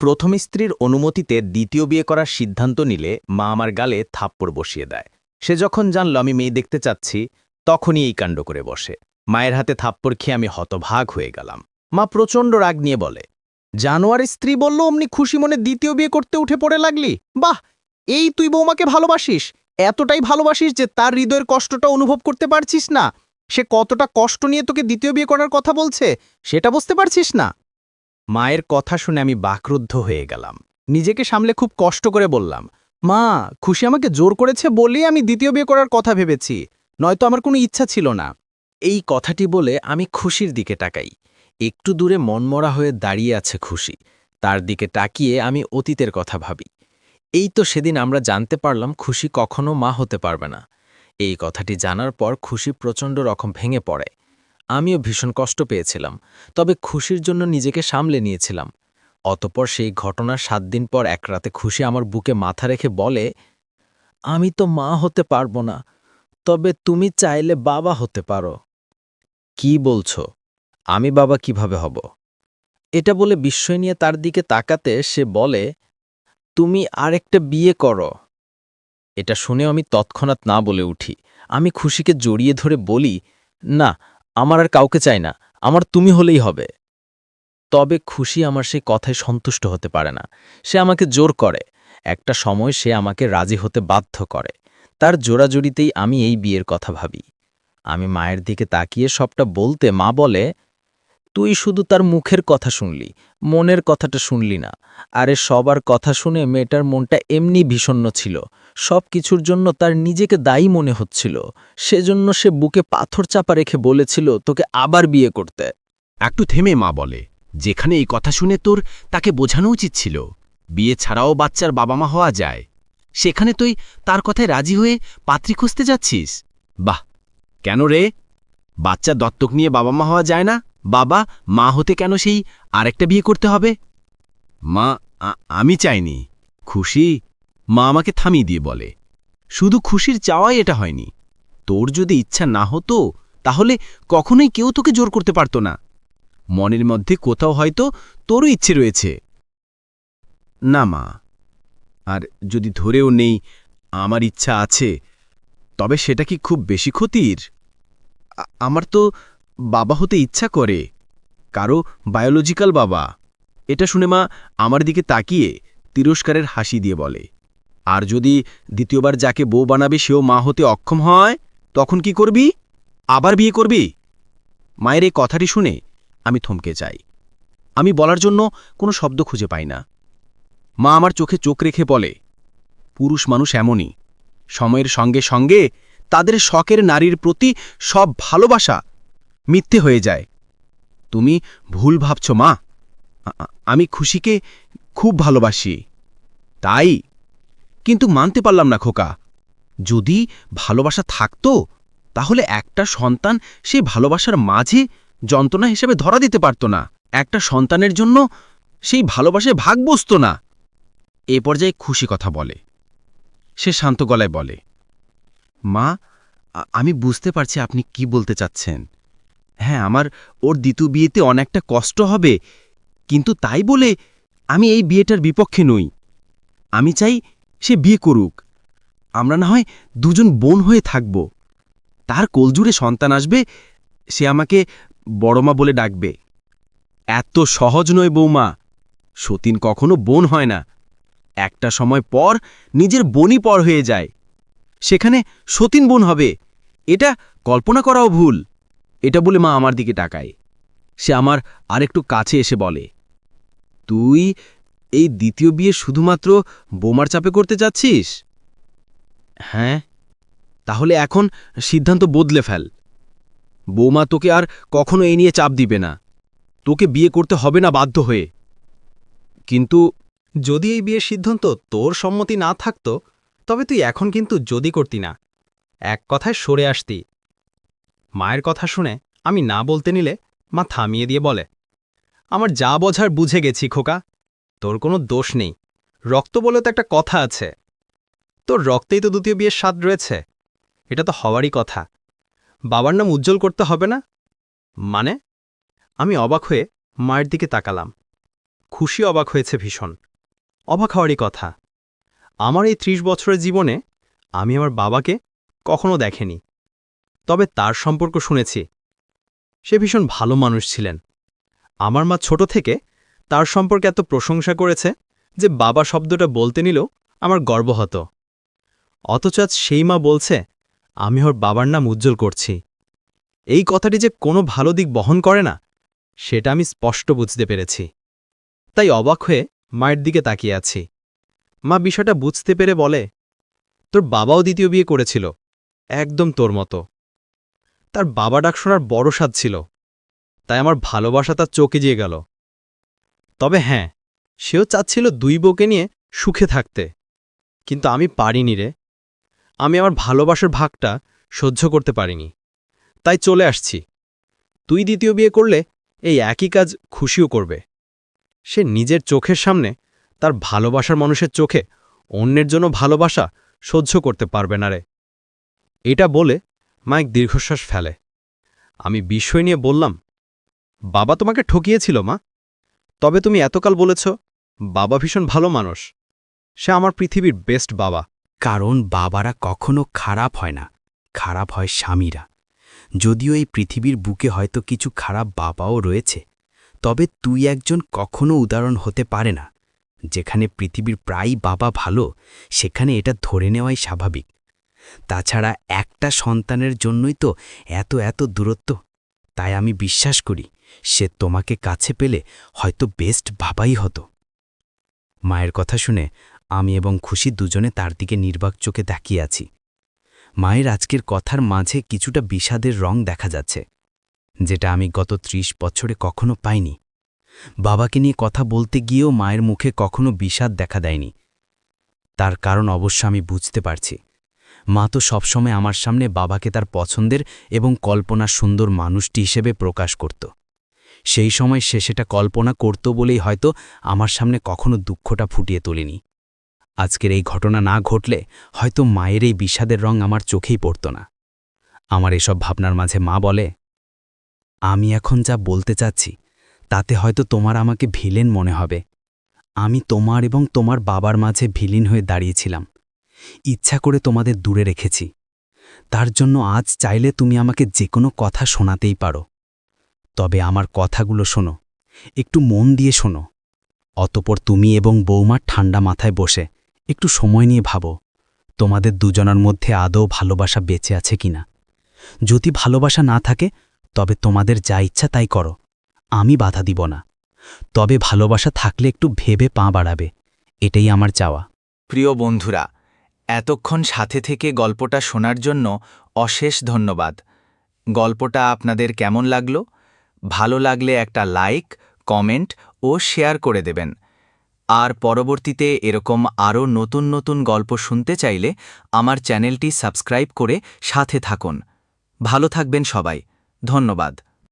প্রথম স্ত্রীর অনুমতিতে দ্বিতীয় বিয়ে করার সিদ্ধান্ত নিলে মা আমার গালে থাপ্পড় বসিয়ে দেয়। সে যখন জানল আমি মেয়ে দেখতে চাচ্ছি, তখনই এই কাণ্ড করে বসে। মায়ের হাতে থাপ্পড় খেয়ে আমি হতভাগ হয়ে গেলাম। মা প্রচণ্ড রাগ নিয়ে বলে, জানোয়ার স্ত্রী বলল অমনি খুশি মনে দ্বিতীয় বিয়ে করতে উঠে পড়ে লাগলি? বাহ! এই তুই বৌমাকে ভালোবাসিস? এতটাই ভালোবাসিস যে তার হৃদয়ের কষ্টটা অনুভব করতে পারছিস না। সে কতটা কষ্ট নিয়ে তোকে দ্বিতীয় বিয়ে করার কথা বলছে, সেটা বুঝতে পারছিস না? মায়ের কথা শুনে আমি বাকরুদ্ধ হয়ে গেলাম। নিজেকে সামলে খুব কষ্ট করে বললাম, মা, খুশি আমাকে জোর করেছে বলেই আমি দ্বিতীয় বিয়ে করার কথা ভেবেছি, নয়তো আমার কোনো ইচ্ছা ছিল না। এই কথাটি বলে আমি খুশির দিকে তাকাই। একটু দূরে মনমরা হয়ে দাঁড়িয়ে আছে খুশি। তার দিকে তাকিয়ে আমি অতীতের কথা ভাবি। এই তো সেদিন আমরা জানতে পারলাম খুশি কখনো মা হতে পারবে না। এই কথাটি জানার পর খুশি প্রচণ্ড রকম ভেঙে পড়ে। আমিও ভীষণ কষ্ট পেয়েছিলাম, তবে খুশির জন্য নিজেকে সামলে নিয়েছিলাম। অতপর সেই ঘটনার সাত দিন পর এক রাতে খুশি আমার বুকে মাথা রেখে বলে, আমি তো মা হতে পারব না, তবে তুমি চাইলে বাবা হতে পারো। কি বলছো? আমি বাবা কীভাবে হব? এটা বলে বিস্ময় নিয়ে তার দিকে তাকাতে সে বলে, তুমি আরেকটা বিয়ে করো। এটা শুনেও আমি তৎক্ষণাৎ না বলে উঠি। আমি খুশিকে জড়িয়ে ধরে বলি, না আমার আর কাউকে চাই না, আমার তুমি হলেই হবে। তবে খুশি আমার সেই কথায় সন্তুষ্ট হতে পারে না। সে আমাকে জোর করে। একটা সময় সে আমাকে রাজি হতে বাধ্য করে। তার জোড়াজুড়িতেই আমি এই বিয়ের কথা ভাবি। আমি মায়ের দিকে তাকিয়ে সবটা বলতে মা বলে, তুই শুধু তার মুখের কথা শুনলি, মনের কথাটা শুনলি না। আরে সবার কথা শুনে মেয়েটার মনটা এমনি বিষণ্ণ ছিল। সব কিছুর জন্য তার নিজেকে দায়ী মনে হচ্ছিল। সেজন্য সে বুকে পাথর চাপা রেখে বলেছিল, তোকে আবার বিয়ে করতে। একটু থেমে মা বলে, যেখানে এই কথা শুনে তোর তাকে বোঝানো উচিত ছিল, বিয়ে ছাড়াও বাচ্চার বাবা মা হওয়া যায়। সেখানে তুই তার কথায় রাজি হয়ে পাত্রী খুঁজতে যাচ্ছিস? বাহ, কেন রে? বাচ্চা দত্তক নিয়ে বাবা মা হওয়া যায় না? বাবা, মা হতে কেন সেই আরেকটা বিয়ে করতে হবে? মা আমি চাইনি। খুশি মা আমাকে থামিয়ে দিয়ে বলে, শুধু খুশির চাওয়াই এটা হয়নি। তোর যদি ইচ্ছা না হতো, তাহলে কখনোই কেউ তোকে জোর করতে পারত না। মনের মধ্যে কোথাও হয়তো তোরও ইচ্ছে রয়েছে। না মা, আর যদি ধরেও নেই, আমার ইচ্ছা আছে, তবে সেটা কি খুব বেশি ক্ষতির? আমার তো বাবা হতে ইচ্ছা করে, কারও বায়োলজিক্যাল বাবা। এটা শুনে মা আমার দিকে তাকিয়ে তিরস্কারের হাসি দিয়ে বলে আর যদি দ্বিতীয়বার যাকে বউ বানাবে সেও মা হতে অক্ষম হয়, তখন কি করবি? আবার বিয়ে করবি? মায়ের এই কথাটি শুনে আমি থমকে যাই। আমি বলার জন্য কোনো শব্দ খুঁজে পাই না। মা আমার চোখে চোখ রেখে বলে, পুরুষ মানুষ এমনই। সময়ের সঙ্গে সঙ্গে তাদের শখের নারীর প্রতি সব ভালোবাসা মিথ্যে হয়ে যায়। তুমি ভুল ভাবছ মা। আমি খুশিকে খুব ভালোবাসি। তাই কিন্তু মানতে পারলাম না খোকা। যদি ভালোবাসা থাকতো, তাহলে একটা সন্তান সেই ভালোবাসার মাঝে যন্ত্রণা হিসেবে ধরা দিতে পারত না। একটা সন্তানের জন্য সেই ভালোবাসায় ভাগ বসত না। এ পর্যায়ে খুশি কথা বলে। সে শান্ত গলায় বলে, মা আমি বুঝতে পারছি আপনি কি বলতে চাচ্ছেন। হ্যাঁ আমার ওর দ্বিতীয় বিয়েতে অনেকটা কষ্ট হবে, কিন্তু তাই বলে আমি এই বিয়েটার বিপক্ষে নই। আমি চাই সে বিয়ে করুক। আমরা না হয় দুজন বোন হয়ে থাকব। তার কোলজুড়ে সন্তান আসবে, সে আমাকে বড়মা বলে ডাকবে। এত সহজ নয় বৌমা, সতীন কখনো বোন হয় না। একটা সময় পর নিজের বোনই পর হয়ে যায়। সেখানে সতীন বোন হবে। এটা কল্পনা করাও ভুল। এটা বলে মা আমার দিকে তাকায়। সে আমার আরেকটু কাছে এসে বলে, তুই এই দ্বিতীয় বিয়ে শুধুমাত্র বোমার চাপে করতে যাচ্ছিস হ্যাঁ। তাহলে এখন সিদ্ধান্ত বদলে ফেল। বৌমা তোকে আর কখনো এই নিয়ে চাপ দিবে না। তোকে বিয়ে করতে হবে না বাধ্য হয়ে। কিন্তু যদি এই বিয়ের সিদ্ধান্ত তোর সম্মতি না থাকত, তবে তুই এখন কিন্তু যদি করতি না। এক কথায় সরে আসতি। মায়ের কথা শুনে আমি না বলতে নিলে মা থামিয়ে দিয়ে বলে, আমার যা বোঝার বুঝে গেছি খোকা। তোর কোনো দোষ নেই। রক্ত বলে তো একটা কথা আছে। তোর রক্তেই তো দ্বিতীয় বিয়ের স্বাদ রয়েছে। এটা তো হওয়ারই কথা। বাবার নাম উজ্জ্বল করতে হবে না? মানে? আমি অবাক হয়ে মায়ের দিকে তাকালাম। খুশি অবাক হয়েছে ভীষণ। অবাক হওয়ারই কথা। আমার এই ত্রিশ বছরের জীবনে আমি আমার বাবাকে কখনো দেখেনি। তবে তার সম্পর্ক শুনেছি। সে ভীষণ ভালো মানুষ ছিলেন। আমার মা ছোট থেকে তার সম্পর্কে এত প্রশংসা করেছে যে বাবা শব্দটা বলতে নিল আমার গর্ব হতো। অথচ আজ সেই মা বলছে, আমি ওর বাবার নাম উজ্জ্বল করছি। এই কথাটি যে কোনো ভালো দিক বহন করে না, সেটা আমি স্পষ্ট বুঝতে পেরেছি। তাই অবাক হয়ে মায়ের দিকে তাকিয়ে আছি। মা বিষয়টা বুঝতে পেরে বলে, তোর বাবাও দ্বিতীয় বিয়ে করেছিল, একদম তোর মতো। তার বাবা ডাক শোনার বড় স্বাদ ছিল। তাই আমার ভালোবাসা তার চোখে যেয়ে গেল। তবে হ্যাঁ সেও চাচ্ছিল দুই বউকে নিয়ে সুখে থাকতে। কিন্তু আমি পারিনি রে। আমি আমার ভালোবাসার ভাগটা সহ্য করতে পারিনি। তাই চলে আসছি। তুই দ্বিতীয় বিয়ে করলে এই একই কাজ খুশিও করবে। সে নিজের চোখের সামনে তার ভালোবাসার মানুষের চোখে অন্যের জন্য ভালোবাসা সহ্য করতে পারবে না রে। এটা বলে মা এক দীর্ঘশ্বাস ফেলে। আমি বিষয় নিয়ে বললাম, বাবা তোমাকে ঠকিয়েছিল মা। তবে তুমি এতকাল বলেছ, বাবা ভীষণ ভালো মানুষ। সে আমার পৃথিবীর বেস্ট বাবা। কারণ বাবারা কখনো খারাপ হয় না, খারাপ হয় স্বামীরা। যদিও এই পৃথিবীর বুকে হয়তো কিছু খারাপ বাবাও রয়েছে, তবে তুই একজন কখনো উদাহরণ হতে পারে না। যেখানে পৃথিবীর প্রায় বাবা ভালো, সেখানে এটা ধরে নেওয়াই স্বাভাবিক। তাছাড়া একটা সন্তানের জন্যই তো এত এত দূরত্ব। তাই আমি বিশ্বাস করি সে তোমাকে কাছে পেলে হয়তো বেস্ট বাবাই হতো। মায়ের কথা শুনে আমি এবং খুশি দুজনে তার দিকে নির্বাক চোখে তাকিয়ে আছি। মায়ের আজকের কথার মাঝে কিছুটা বিষাদের রং দেখা যাচ্ছে, যেটা আমি গত ত্রিশ বছরে কখনো পাইনি। বাবাকে নিয়ে কথা বলতে গিয়েও মায়ের মুখে কখনো বিষাদ দেখা দেয়নি। তার কারণ অবশ্য আমি বুঝতে পারছি। মা তো সবসময় আমার সামনে বাবাকে তার পছন্দের এবং কল্পনার সুন্দর মানুষটি হিসেবে প্রকাশ করত। সেই সময় সে সেটা কল্পনা করত বলেই হয়তো আমার সামনে কখনো দুঃখটা ফুটিয়ে তোলেনি। আজকের এই ঘটনা না ঘটলে হয়তো মায়ের এই বিষাদের রং আমার চোখেই পড়ত না। আমার এসব ভাবনার মাঝে মা বলে, আমি এখন যা বলতে চাচ্ছি, তাতে হয়তো তোমার আমাকে ভিলেন মনে হবে। আমি তোমার এবং তোমার বাবার মাঝে ভিলিন হয়ে দাঁড়িয়েছিলাম। ইচ্ছা করে তোমাদের দূরে রেখেছি। তার জন্য আজ চাইলে তুমি আমাকে যে কোনো কথা শোনাতেই পারো। তবে আমার কথাগুলো শোনো, একটু মন দিয়ে শোনো। অতপর তুমি এবং বৌমার ঠান্ডা মাথায় বসে একটু সময় নিয়ে ভাবো, তোমাদের দুজনার মধ্যে আদৌ ভালোবাসা বেঁচে আছে কিনা। যদি ভালোবাসা না থাকে, তবে তোমাদের যা ইচ্ছা তাই করো, আমি বাধা দিব না। তবে ভালোবাসা থাকলে একটু ভেবে পা বাড়াবে, এটাই আমার চাওয়া। প্রিয় বন্ধুরা, এতক্ষণ সাথে থেকে গল্পটা শোনার জন্য অশেষ ধন্যবাদ। গল্পটা আপনাদের কেমন লাগল? ভালো লাগলে একটা লাইক, কমেন্ট ও শেয়ার করে দেবেন। আর পরবর্তীতে এরকম আরও নতুন নতুন গল্প শুনতে চাইলে আমার চ্যানেলটি সাবস্ক্রাইব করে সাথে থাকুন। ভালো থাকবেন সবাই। ধন্যবাদ।